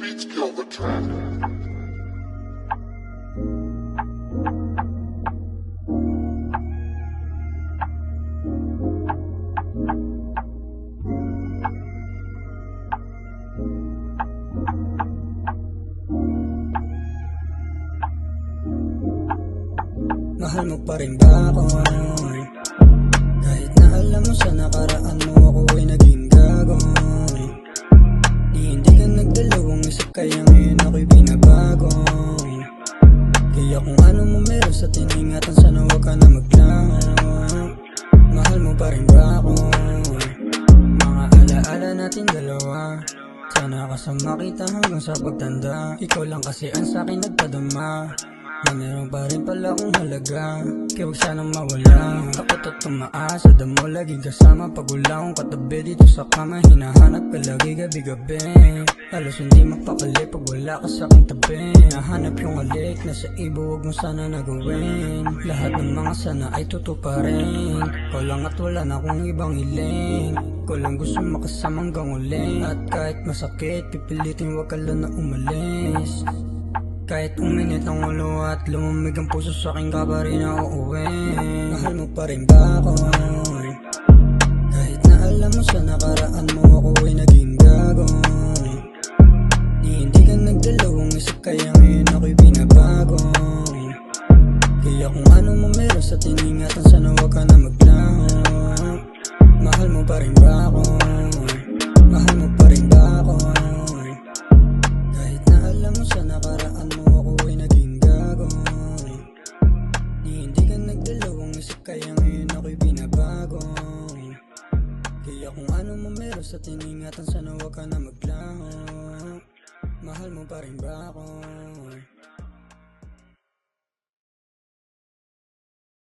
beats kill the track. Mahal mo pa rin ba ako? Kahit na alam mo sa nakaraan tiningatan sana huwag ka na maglango Mahal mo pa rin ba ako? Mga alaala natin dalawa. Sana kasama kita hanggang sa pagtanda. Ikaw lang kasi ang sa'kin nagpadama na meron pa rin pala akong halaga Kaya huwag sanang mawala. Takot at tumaas Sa damo laging kasama. Pag wala akong katabi dito sa kama Hinahanap ka lagi gabi-gabi. Halos hindi mapakali Pag wala ka sa aking tabi. Hinahanap yung alik Nasa ibo huwag mo sana nagawin. Lahat ng mga sana ay tutuparin Ikaw lang at wala na akong ibang hiling. Ikaw lang gusto makasama hanggang uli At kahit masakit Pipilitin wag ka lang na umalis kahit uminit ang ulo at lumamig ang puso sa akin ka pa rin na uuwi. Mahal mo pa rin ba ako? Kahit na alam mo sa nakaraan mo ako ay naging gago. Di hindi ka nagdalawang isip kaya ngayon ako'y binabago. Kaya kung ano mo meron sa tiningatan sana huwag ka na maglango kaya ngayon ako'y binabago Kaya kung ano mo meron sa tiningatan sana huwag ka na maglango Mahal mo pa rin ba ako?